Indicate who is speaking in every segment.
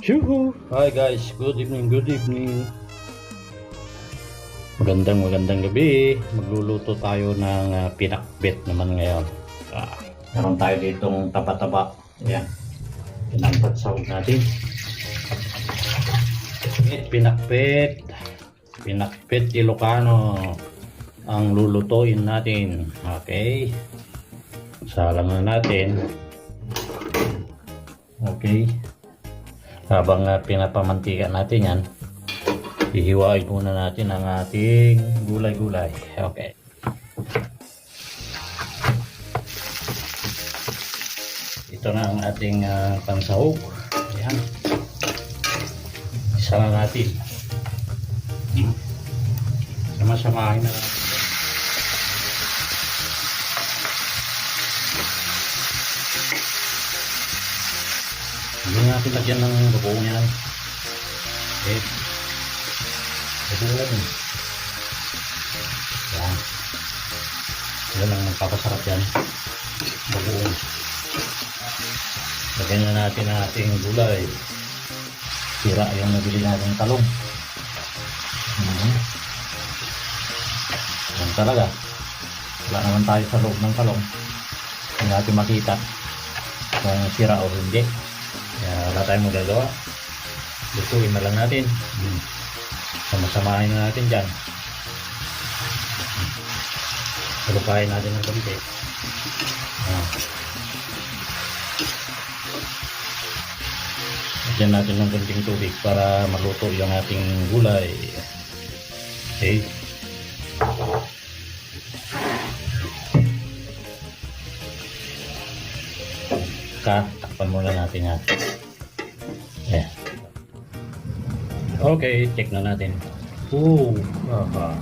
Speaker 1: Yuhu! Hi guys, good evening, good evening. Magandang magandang gabi. Magluluto tayo ng uh, pinakbet naman ngayon. Ah, meron tayo ditong taba-taba. Ayan. Pinagpatsawag natin. Eh, Pinakbet. Pinakbet Ilocano. Ang lulutuin natin. Okay. Salang na natin. Okay. Habang uh, pinapamantika natin yan, hihiwain muna natin ang ating gulay-gulay. Okay. Ito na ang ating uh, pansahog. Ayan. Isa na natin. Hmm. Sama-samahin na natin. Hindi natin lagyan ng bagoong yan. Eh, bagoong. Yan. Yan ang magpapasarap yan. Bagoong. Lagyan na natin ang ating gulay. Sira yung nabili natin talong. Mhm. Yan talaga. Wala naman tayo sa loob ng talong. Hindi natin makita kung sira o hindi. Kaya wala tayong magagawa. Lutuin na lang natin. Hmm. Samasamahin na natin dyan. Salupahin natin ng konti. Ah. Lagyan natin ng konting tubig para maluto yung ating gulay. Okay. Ka, takpan muna natin yan. Yeah. Okay, check na natin. Ooh, aha.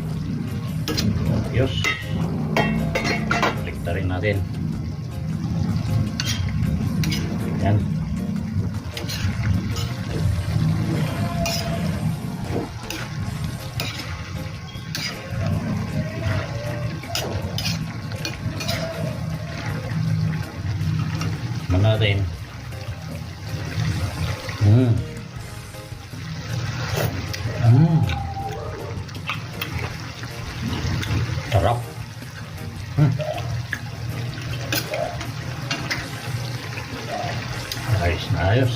Speaker 1: Ayos. Balik rin natin. Yan. Tikman natin. Mm. Mm. Sarap. Mm. Ayos na ayos.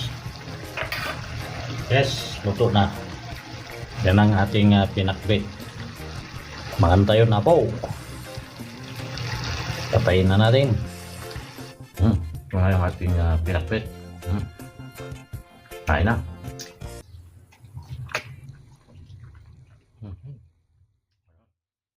Speaker 1: Yes, luto na. Yan ang ating uh, pinakbit. Maganda yun na po. Patayin na natin. Hmm. Ito na yung ating uh, pinakbit. Hmm. Kain na.